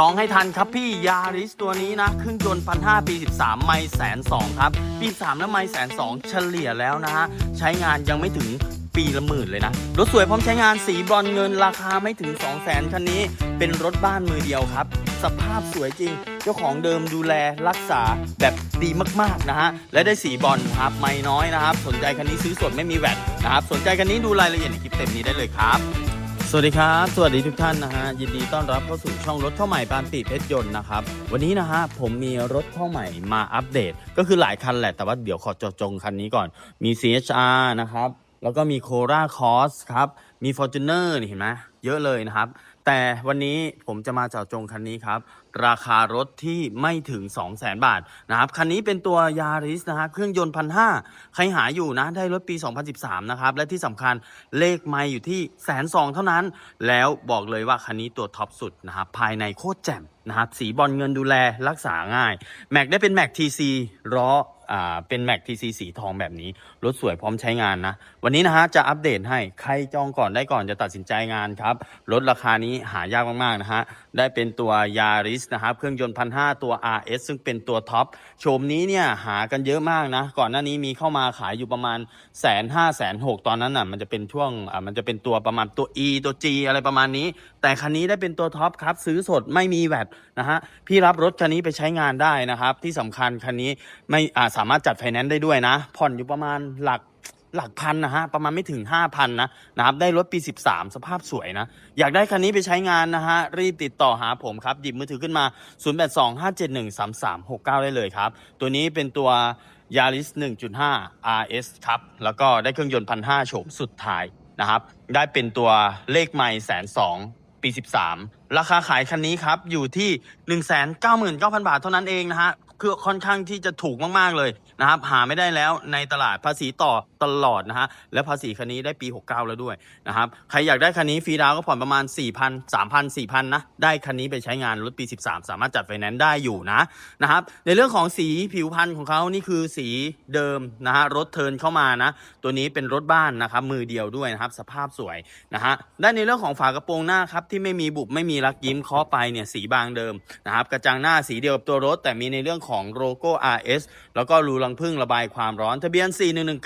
จองให้ทันครับพี่ยาริสตัวนี้นะเครื่องยนต์พันห้าปี 13 ไม่แสนสองครับ ปี 3 แล้วไม่แสนสองเฉลี่ยแล้วนะฮะ ใช้งานยังไม่ถึงปีละหมื่นเลยนะ รถสวยพร้อมใช้งานสีบรอนเงินราคาไม่ถึง 2 0 0แสนคันนี้ เป็นรถบ้านมือเดียวครับ สภาพสวยจริง เจ้าของเดิมดูแลรักษาแบบดีมากๆนะฮะ และได้สีบอลครับไม่น้อยนะครับ สนใจคันนี้ซื้อสดไม่มีแวดนะครับ สนใจคันนี้ดูรายละเอียดในคลิปเต็มนี้ได้เลยครับ สวัสดีครับ สวัสดีทุกท่านนะฮะยินดีต้อนรับเข้าสู่ช่องรถเข้าใหม่ปานปีเพชรยนต์นะครับวันนี้นะฮะผมมีรถเข้าใหม่มาอัปเดต ก็คือหลายคันแหละแต่ว่าเดี๋ยวขอจอจงคันนี้ก่อนมี CHR นะครับแล้วก็มี Cora Cross ครับมี Fortuner เห็นไหมเยอะเลยนะครับ แต่วันนี้ผมจะมาเจาะจงคันนี้ครับ ราคารถที่ไม่ถึง 2 0 0 0 0 0บาทนะครับคันนี้เป็นตัวยาริสนะฮะเครื่องยนต์พันห้าใครหาอยู่นะได้รถปี 2013 นะครับ และที่สำคัญเลขไม่อยู่ที่แสนสองเท่านั้น แล้วบอกเลยว่าคันนี้ตัวท็อปสุดนะครับภายในโคตรแจ่มนะครับสีบอลเงินดูแลรักษาง่าย แม็กได้เป็นแม็ก TC ล้อ อ่าเป็นแม็ก TC สีทองแบบนี้รถสวยพร้อมใช้งานนะ วันนี้นะฮะจะอัปเดตให้ใครจองก่อนได้ก่อนจะตัดสินใจงานครับรถราคานี้หายากมากๆนะฮะได้เป็นตัวยาริสนะครับเครื่องยนต์พันห้าตัว RS ซึ่งเป็นตัวท็อปโฉมนี้เนี่ยหากันเยอะมากนะ ก่อนหน้านี้มีเข้ามาขายอยู่ประมาณแสนห้าแสนหกตอนนั้นน่ะมันจะเป็นช่วงอ่ามันจะเป็นตัวประมาณตัว E ตัว G อะไรประมาณนี้แต่คันนี้ได้เป็นตัวท็อปครับ ซื้อสดไม่มีแวดนะฮะพี่รับรถคันนี้ไปใช้งานได้นะครับ ที่สำคัญคันนี้ไม่อาสามารถจัดไฟแนนซ์ได้ด้วยนะ ผ่อนอยู่ประมาณหลักหลักพันนะฮะประมาณไม่ถึง 5,000 นะนะครับได้รถปี 13 สภาพสวยนะ อยากได้คันนี้ไปใช้งานนะฮะ รีบติดต่อหาผมครับ หยิบมือถือขึ้นมา 0825713369 ได้เลยครับ ตัวนี้เป็นตัว Yaris 1.5 RS ครับ แล้วก็ได้เครื่องยนต์พันห้าโฉมสุดท้ายนะครับ ได้เป็นตัวเลขไม่แสนสอง ปี 13 ราคาขายคันนี้ครับอยู่ที่ 199,000 บาทเท่านั้นเองนะฮะ คือค่อนข้างที่จะถูกมากๆเลยนะครับหาไม่ได้แล้วในตลาดภาษีต่อตลอดนะฮะและภาษีคันนี้ได้ปี 69 แล้วด้วยนะครับใครอยากได้คันนี้ฟรีดาวก็ผ่อนประมาณ 4,000 3,000 4,000นะได้คันนี้ไปใช้งานรถปี 13 สามารถจัดไฟแนนซ์ได้อยู่นะนะครับในเรื่องของสีผิวพันธุ์ของเขานี่คือสีเดิมนะฮะรถเทินเข้ามานะตัวนี้เป็นรถบ้านนะครับมือเดียวด้วยนะครับสภาพสวยนะฮะได้ในเรื่องของฝากระโปรงหน้าครับที่ไม่มีบุบไม่มีรักยิ้มเคาะไปเนี่ยสีบางเดิมนะครับกระจังหน้าสีเดียวกับตัวรถ แต่มีในเรื่องของโลโก้ RS แล้วก็รูรังพึ่งระบายความร้อนทะเบียน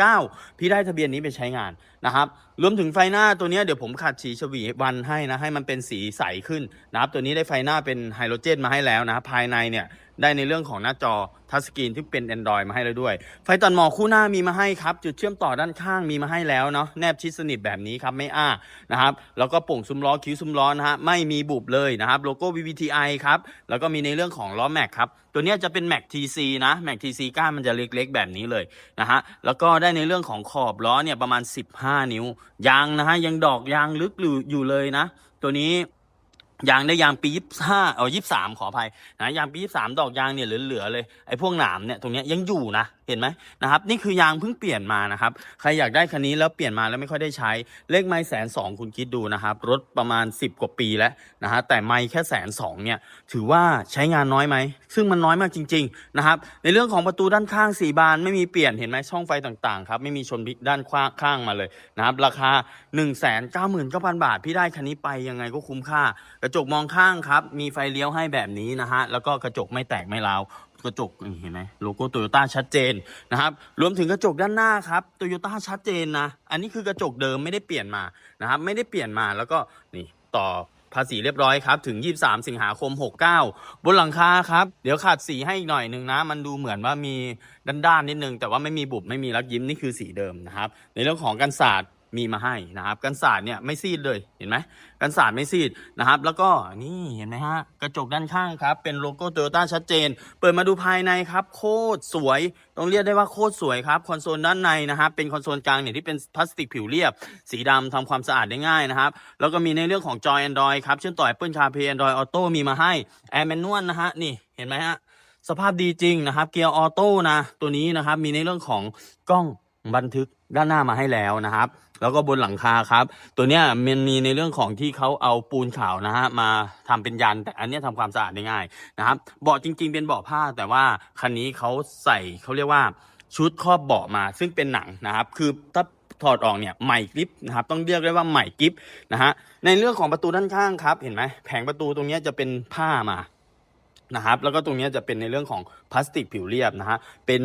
4119 พี่ได้ทะเบียนนี้ไปใช้งานนะครับรวมถึงไฟหน้าตัวนี้เดี๋ยวผมขัดสีฉวีวันให้นะให้มันเป็นสีใสขึ้นนะครับตัวนี้ได้ไฟหน้าเป็นไฮโดรเจนมาให้แล้วนะครับภายในเนี่ย ได้ในเรื่องของหน้าจอทัชสกรีนที่เป็น Android มาให้แล้วด้วย ไฟตัดหมอกคู่หน้ามีมาให้ครับ จุดเชื่อมต่อด้านข้างมีมาให้แล้วเนาะแนบชิดสนิทแบบนี้ครับไม่อ้านะครับแล้วก็โป่งซุ้มล้อคิ้วซุ้มล้อนะฮะไม่มีบุบเลยนะครับโลโก้ VVTi ครับแล้วก็มีในเรื่องของล้อแม็กครับตัวเนี้ยจะเป็น Mac TC นะ Mac TC ก้านมันจะเล็กๆ แบบนี้เลยนะฮะแล้วก็ได้ในเรื่องของขอบล้อเนี่ยประมาณ 15 นิ้วยางนะฮะยังดอกยางลึกอยู่เลยนะ ตัวนี้ ยางได้ยางปียี่ห้าเอายี่สามขออภัยนะยางปียี่สามดอกยางเนี่ยเหลือๆเลยไอ้พวกหนามเนี่ยตรงเนี้ยยังอยู่นะเห็นไหมนะครับนี่คือยางเพิ่งเปลี่ยนมานะครับใครอยากได้คันนี้แล้วเปลี่ยนมาแล้วไม่ค่อยได้ใช้เลขไม้แสนสองคุณคิดดูนะครับรถประมาณ 10 กว่าปีแล้วนะฮะแต่ไม่แค่แสนสองเนี่ยถือว่าใช้งานน้อยไหมซึ่งมันน้อยมากจริงๆนะครับในเรื่องของประตูด้านข้างสีบานไม่มีเปลี่ยนเห็นไหมช่องไฟต่างๆครับไม่มีชนด้านข้างมาเลยนะครับราคา 1 9 9 0 0 0 บาท พี่ได้คันนี้ไปยังไงก็คุ้มค่า กระจกมองข้างครับมีไฟเลี้ยวให้แบบนี้นะฮะแล้วก็กระจกไม่แตกไม่ร้าว กระจกนี่เห็นไหมโลโก้โตโยต้าชัดเจนนะครับรวมถึงกระจกด้านหน้าครับโตโยต้าชัดเจนนะ อันนี้คือกระจกเดิมไม่ได้เปลี่ยนมานะครับไม่ได้เปลี่ยนมาแล้วก็นี่ต่อภาษีเรียบร้อยครับ ถึง 23 สิงหาคม 69 บนหลังคาครับ เดี๋ยวขาดสีให้อีกหน่อยหนึ่งนะ มันดูเหมือนว่ามีด้านๆนิดนึง แต่ว่าไม่มีบุบไม่มีรักยิ้มนี่คือสีเดิมนะครับ ในเรื่องของกันศาสตร์ มีมาให้นะครับ กันศาสตร์เนี่ยไม่ซีดเลยเห็นไหมกันศาสตร์ไม่ซีดนะครับ แล้วก็นี่เห็นไหมฮะกระจกด้านข้างครับ เป็นโลโก้โตโยต้าชัดเจน เปิดมาดูภายในครับ โคตรสวย ต้องเรียกได้ว่าโคตรสวยครับคอนโซลด้านในนะครับเป็นคอนโซลกลางเนี่ยที่เป็นพลาสติกผิวเรียบ สีดำทำความสะอาดได้ง่ายนะครับ แล้วก็มีในเรื่องของจอย Android ครับเชื่อมต่อ Apple CarPlay Android Auto มีมาให้ Air Manual นะฮะนี่เห็นไหมฮะสภาพดีจริงนะครับเกียร์ออโต้นะตัวนี้นะครับมีในเรื่องของกล้อง บันทึกด้านหน้ามาให้แล้วนะครับ แล้วก็บนหลังคาครับ ตัวเนี้ยมันมีในเรื่องของที่เขาเอาปูนขาวนะฮะมาทำเป็นยันแต่อันนี้ยทำความสะอาดได้ง่ายนะครับเบาะจริง ๆ เป็นเบาะผ้า แต่ว่าคันนี้เขาใส่เขาเรียกว่าชุดครอบเบาะมา ซึ่งเป็นหนังนะครับ คือถ้าถอดออกเนี่ยใหม่กริปนะครับต้องเรียกได้ว่าใหม่กริปนะฮะในเรื่องของประตูด้านข้างครับ เห็นไหมแผงประตูตรงนี้จะเป็นผ้ามา นะครับแล้วก็ตรงนี้จะเป็นในเรื่องของพลาสติกผิวเรียบนะฮะเป็น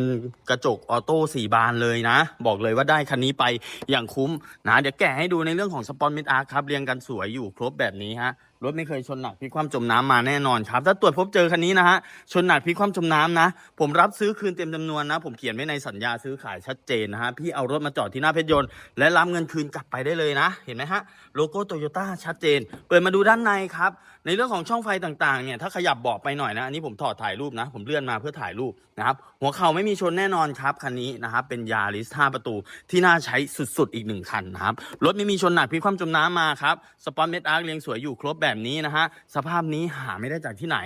กระจกออโต้สี่บานเลยนะ บอกเลยว่าได้คันนี้ไปอย่างคุ้มนะเดี๋ยวแกะให้ดูในเรื่องของสปอนมิดอาร์ครับเรียงกันสวยอยู่ครบแบบนี้ฮะ รถไม่เคยชนหนักพลิกคว่ำจมน้ำมาแน่นอนครับ ถ้าตรวจพบเจอคันนี้นะฮะ ชนหนักพลิกคว่ำจมน้ำนะ ผมรับซื้อคืนเต็มจำนวนนะ ผมเขียนไว้ในสัญญาซื้อขายชัดเจนนะฮะ พี่เอารถมาจอดที่หน้าเพชรยนต์และรับเงินคืนกลับไปได้เลยนะ เห็นไหมฮะ โลโก้โตโยต้าชัดเจน เปิดมาดูด้านในครับ ในเรื่องของช่องไฟต่างๆ เนี่ย ถ้าขยับบาะไปหน่อยนะ อันนี้ผมถอดถ่ายรูปนะ ผมเลื่อนมาเพื่อถ่ายรูปนะครับ หัวเข่าไม่มีชนแน่นอนครับคันนี้นะครับ เป็นยาริส5ประตูที่น่าใช้สุดๆ อีกหนึ่งคันนะครับ รถไม่มีชนหนักพลิกคว่ำจมน้ำมาครับ สปอนเมดอาร์เรียงสวยอยู่ครบแบบแบบนี้นะฮะสภาพนี้หาไม่ได้จากที่ไหน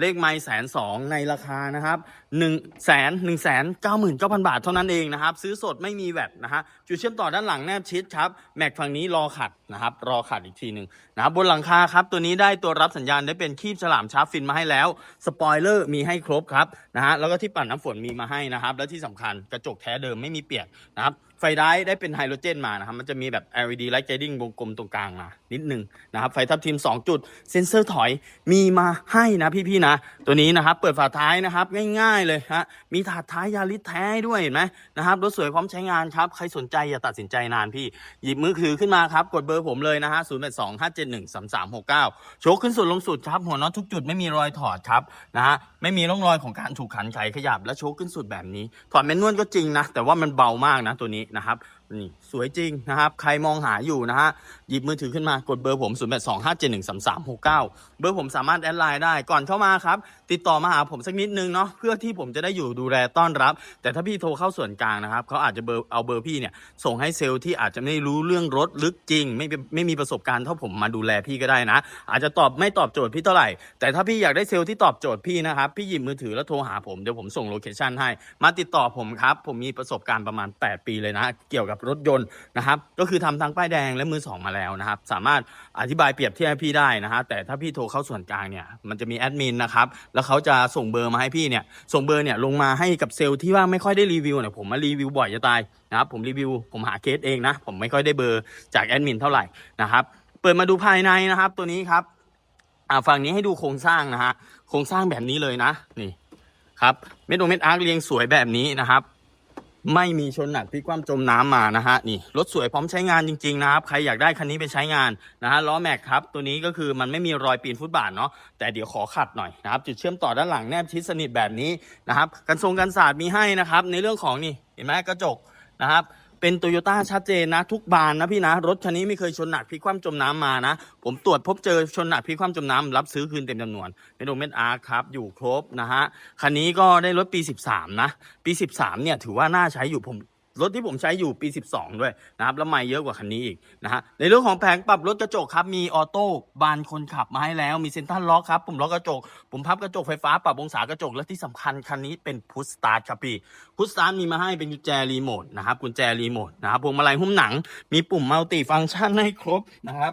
เลขไม้แสนสองในราคานะครับหนึ่งแสนหนึ่งแสนเก้าหมื่นเก้าพันบาทเท่านั้นเองนะครับ ซื้อสดไม่มีแวดนะฮะจุดเชื่อมต่อด้านหลังแนบชิดครับ แม็กฝั่งนี้รอขัดนะครับ รอขัดอีกทีหนึ่งนะครับบนหลังคาครับ ตัวนี้ได้ตัวรับสัญญาณได้เป็นคีบฉลามชาร์ปฟินมาให้แล้ว สปอยเลอร์มีให้ครบครับนะฮะแล้วก็ที่ปั่นน้ำฝนมีมาให้นะครับ และที่สำคัญกระจกแท้เดิมไม่มีเปียกนะครับไฟได้ได้เป็นไฮโดรเจนมานะครับ มันจะมีแบบ LED light guiding วงกลมตรงกลางมานิดนึงนะครับไฟทับทิม2จุดเซ็นเซอร์ถอยมีมาให้นะพี่ๆนะ ตัวนี้นะครับ เปิดฝาท้ายนะครับ ง่ายๆเลยฮะ มีถาดท้ายยาริสแท้ด้วยเห็นไหมนะครับ รถสวยพร้อมใช้งานครับ ใครสนใจอย่าตัดสินใจนานพี่ หยิบมือถือขึ้นมาครับ กดเบอร์ผมเลยนะฮะ0 8 2 5 7 1 3 3 6 9โชคขึ้นสุดลงสุดครับ หัวน็อตทุกจุดไม่มีรอยถอดครับนะฮะ ไม่มีร่องรอยของการถูกขันไขขยับและโชคขึ้นสุดแบบนี้ ถอดแมนนวลก็จริงนะ แต่ว่ามันเบามากนะตัวนี้นะครับ นี่สวยจริงนะครับ ใครมองหาอยู่นะฮะ หยิบมือถือขึ้นมากดเบอร์ผม 0 8 2 5 7 1 3 3 6 9 เบอร์ผมสามารถแอดไลน์ได้ก่อนเข้ามาครับ ติดต่อมาหาผมสักนิดนึงเนาะเพื่อที่ผมจะได้อยู่ดูแลต้อนรับ แต่ถ้าพี่โทรเข้าส่วนกลางนะครับเขาอาจจะเบอร์เอาเบอร์พี่เนี่ย ส่งให้เซลล์ที่อาจจะไม่รู้เรื่องรถลึกจริง ไม่ไม่มีประสบการณ์เท่าผมมาดูแลพี่ก็ได้นะ อาจจะตอบไม่ตอบโจทย์พี่เท่าไหร่ แต่ถ้าพี่อยากได้เซลล์ที่ตอบโจทย์พี่นะครับพี่หยิบมือถือแล้วโทรหาผมเดี๋ยวผมส่งโลเคชั่นให้มาติดต่อผมครับผมมีประสบการณ์ประมาณ 8 ปีเลยนะเกี่ยวกับรถยนต์นะครับ ก็คือทำทั้งป้ายแดงและมือสองมาแล้วนะครับ สามารถอธิบายเปรียบเทียบให้พี่ได้นะฮะแต่ถ้าพี่โทรเข้าส่วนกลางเนี่ยมันจะมีแอดมินนะครับแล้วเขาจะส่งเบอร์มาให้พี่เนี่ยส่งเบอร์เนี่ยลงมาให้กับเซลล์ที่ว่าไม่ค่อยได้รีวิวเนี่ยผมมารีวิวบ่อยจะตายนะครับผมรีวิวผมหาเคสเองนะผมไม่ค่อยได้เบอร์จากแอดมินเท่าไหร่นะครับเปิดมาดูภายในนะครับ ตัวนี้ครับอ่าฝั่งนี้ให้ดูโครงสร้างนะฮะโครงสร้างแบบนี้เลยนะนี่ครับเม็ดโอเม็ดอาร์คเรียงสวยแบบนี้นะครับ ไม่มีชนหนักพลิกคว่ำจมน้ำมานะฮะนี่รถสวยพร้อมใช้งานจริงๆนะครับใครอยากได้คันนี้ไปใช้งานนะฮะล้อแม็กครับตัวนี้ก็คือมันไม่มีรอยปีนฟุตบาทเนาะแต่เดี๋ยวขอขัดหน่อยนะครับจุดเชื่อมต่อด้านหลังแนบชิดสนิทแบบนี้นะครับกันทรงกันศาสตร์มีให้นะครับในเรื่องของนี่เห็นไหมกระจกนะครับ เป็นโตโยต้าชัดเจนนะ ทุกบานนะพี่นะ รถคันนี้ไม่เคยชนหนักพลิกคว่ำจมน้ำมานะ ผมตรวจพบเจอชนหนักพลิกคว่ำจมน้ำรับซื้อคืนเต็มจำนวนเป็นโดเมนอาร์ครับ อยู่ครบนะฮะคันนี้ก็ได้รถปี 13 นะ ปี 13เนี่ยถือว่าน่าใช้อยู่ผม รถที่ผมใช้อยู่ปี 12 ด้วยนะครับแล้วไม่เยอะกว่าคันนี้อีกนะฮะในเรื่องของแผงปรับรถกระจกครับมีออโต้บานคนขับมาให้แล้วมีเซ็นทรัลล็อกครับปุ่มล็อกกระจกปุ่มพับกระจกไฟฟ้าปรับองศากระจกและที่สำคัญคันนี้เป็นพุชสตาร์ทครับพี่พุชสตาร์ทมีมาให้เป็นกุญแจรีโมทนะครับกุญแจรีโมทนะครับพวงมาลัยหุ้มหนัง มีปุ่มมัลติฟังก์ชันให้ครบนะครับ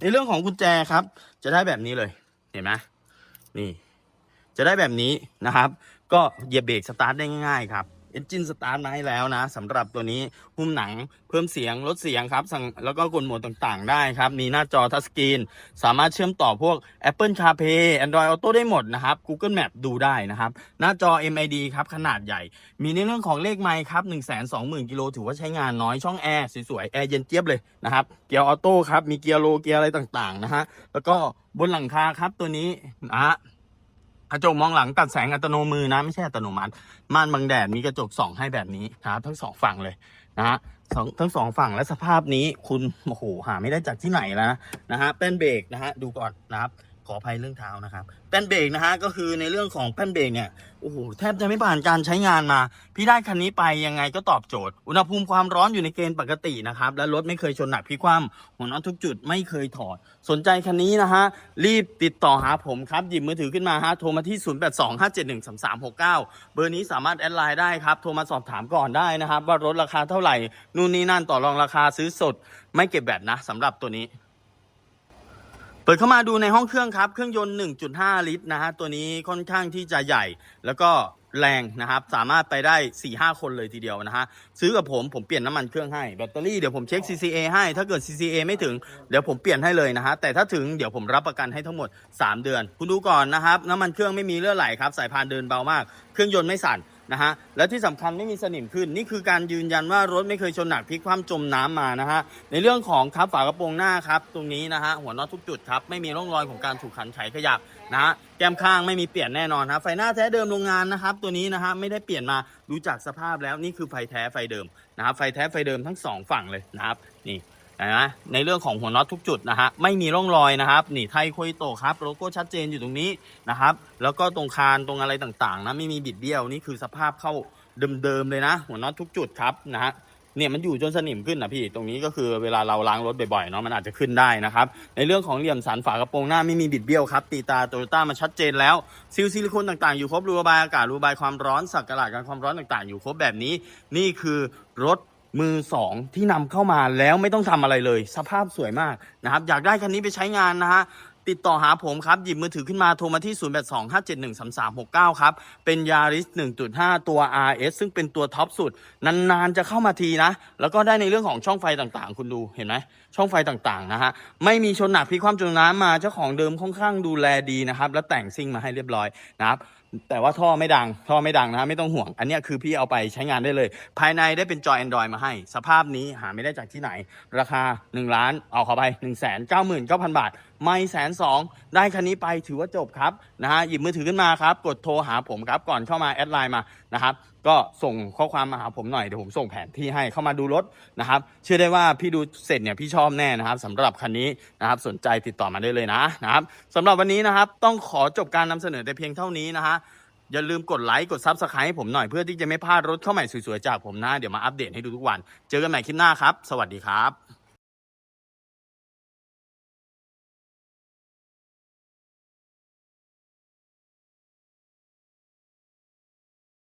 ในเรื่องของกุญแจครับจะได้แบบนี้เลยเห็นไหมนี่ จะได้แบบนี้นะครับ ก็เหยียบเบรกสตาร์ทได้ง่ายๆครับ เอนจินสตาร์ทมาให้แล้วนะสำหรับตัวนี้หุ้มหนังเพิ่มเสียงลดเสียงครับสั่งแล้วก็กดโหมดต่างๆ ได้ครับ มีหน้าจอทัชสกรีน สามารถเชื่อมต่อพวก Apple CarPlay Android Auto ได้หมดนะครับ Google Map ดูได้นะครับ หน้าจอ MID ครับ ขนาดใหญ่ มีในเรื่องของเลขไมค์ครับ 1 2 0 0 0 0 กิโลถือว่าใช้งานน้อยช่องแอร์สวยๆ แอร์เย็นเจี๊ยบเลยนะครับ เกียร์ออโต้ครับมีเกียร์โลเกียร์อะไรต่างๆนะฮะแล้วก็บนหลังคาครับตัวนี้นะฮะ กระจกมองหลังตัดแสงอัตโนมือนะ ไม่ใช่อัตโนมัติ ม่านบังแดดมีกระจกส่องให้แบบนี้นะครับทั้งสองฝั่งเลยนะฮะสองทั้งสองฝั่งและสภาพนี้คุณโอ้โหหาไม่ได้จากที่ไหนแล้วนะฮะเป็นเบรกนะฮะดูก่อนนะครับ ขออภัยเรื่องเท้านะครับแป้นเบรกนะฮะก็คือในเรื่องของแป้นเบรกเนี่ยโอ้โหแทบจะไม่ผ่านการใช้งานมา พี่ได้คันนี้ไปยังไงก็ตอบโจทย์ อุณหภูมิความร้อนอยู่ในเกณฑ์ปกตินะครับและรถไม่เคยชนหนักพี่ความหัวน็อตทุกจุดไม่เคยถอด สนใจคันนี้นะฮะรีบติดต่อหาผมครับหยิบมือถือขึ้นมาฮะโทรมาที่ 0825713369 เบอร์นี้สามารถแอดไลน์ได้ครับโทรมาสอบถามก่อนได้นะครับว่ารถราคาเท่าไหร่นู่นนี่นั่นต่อรองราคาซื้อสด ไม่เก็บแบตนะสำหรับตัวนี้ ปิดเข้ามาดูในห้องเครื่องครับ เครื่องยนต์ 1.5 ลิตรนะฮะ ตัวนี้ค่อนข้างที่จะใหญ่ แล้วก็แรงนะครับ สามารถไปได้4ี่ห้าคนเลยทีเดียวนะฮะ ซื้อกับผม ผมเปลี่ยนน้ำมันเครื่องให้ แบตเตอรี่เดี๋ยวผมเช็ค CCA ให้ ถ้าเกิด CCA ไม่ถึง เดี๋ยวผมเปลี่ยนให้เลยนะฮะ แต่ถ้าถึงเดี๋ยวผมรับประกันให้ทั้งหมด 3 เดือน คุณดูก่อนนะครับ น้ำมันเครื่องไม่มีเลือดไหลครับ สายพานเดินเบามาก เครื่องยนต์ไม่สั่น นะฮะและที่สำคัญไม่มีสนิมขึ้น นี่คือการยืนยันว่ารถไม่เคยชนหนักพลิกคว่ำจมน้ำมานะฮะในเรื่องของครับฝากระโปรงหน้าครับตรงนี้นะฮะหัวน็อตทุกจุดครับไม่มีร่องรอยของการถูกขันไขขยับนะฮะแก้มข้างไม่มีเปลี่ยนแน่นอนนะไฟหน้าแท้เดิมโรงงานนะครับตัวนี้นะฮะไม่ได้เปลี่ยนมาดูจากสภาพแล้วนี่คือไฟแท้ไฟเดิมนะครับไฟแท้ไฟเดิมทั้งสองฝั่งเลยนะครับนี่ นะในเรื่องของหัวน็อตทุกจุดนะฮะไม่มีร่องรอยนะครับนี่ไทยโคยโตครับโลโก้ชัดเจนอยู่ตรงนี้นะครับแล้วก็ตรงคานตรงอะไรต่างๆนะไม่มีบิดเบี้ยวนี่คือสภาพเข้าเดิมๆเลยนะ หัวน็อตทุกจุดครับนะฮะเนี่ยมันอยู่จนสนิมขึ้นนะพี่ตรงนี้ก็คือเวลาเราล้างรถบ่อยๆเนาะมันอาจจะขึ้นได้นะครับ ในเรื่องของเหลี่ยมสันฝากระโปรงหน้าไม่มีบิดเบี้ยวครับตีตาโตโยต้ามาชัดเจนแล้วซิลซิลิโคนต่างๆอยู่ครบรูระบายอากาศรูระบายความร้อนสักกระลาดการความร้อนต่างๆ อยู่ครบแบบนี้ นี่คือรถ มือสองที่นำเข้ามาแล้วไม่ต้องทำอะไรเลย สภาพสวยมากนะครับ อยากได้คันนี้ไปใช้งานนะฮะติดต่อหาผมครับ หยิบมือถือขึ้นมาโทรมาที่ 0 8 2 5 7 1 3 3 6 9 ครับ เป็นยาริส 1.5 ตัว RS ซึ่งเป็นตัวท็อปสุด นานๆ จะเข้ามาทีนะ แล้วก็ได้ในเรื่องของช่องไฟต่างๆ คุณดูเห็นไหม ช่องไฟต่างๆ นะฮะ ไม่มีชนหนักพลิคว่ำจมน้ำมาเจ้าของเดิมค่อนข้างดูแลดีนะครับ แล้วแต่งซิ่งมาให้เรียบร้อยนะครับ แต่ว่าท่อไม่ดัง ท่อไม่ดังนะไม่ต้องห่วง อันนี้คือพี่เอาไปใช้งานได้เลย ภายในได้เป็นจอ Android มาให้ สภาพนี้หาไม่ได้จากที่ไหน ราคา 1 ล้าน เอาเข้าไป 1 9 9 9 0 0 0 บาท ไม่แสนสองได้คันนี้ไปถือว่าจบครับนะฮะหยิบมือถือขึ้นมาครับกดโทรหาผมครับก่อนเข้ามาแอดไลน์มานะครับก็ส่งข้อความมาหาผมหน่อยเดี๋ยวผมส่งแผนที่ให้เข้ามาดูรถนะครับเชื่อได้ว่าพี่ดูเสร็จเนี่ยพี่ชอบแน่นะครับสำหรับคันนี้นะครับสนใจติดต่อมาได้เลยนะนะครับสำหรับวันนี้นะครับต้องขอจบการนำเสนอแต่เพียงเท่านี้นะฮะอย่าลืมกดไลค์กดซับสไครต์ให้ผมหน่อยเพื่อที่จะไม่พลาดรถเข้าใหม่สวยๆจากผมนะเดี๋ยวมาอัปเดตให้ดูทุกวัน เจอกันใหม่คลิปหน้าครับ สวัสดีครับ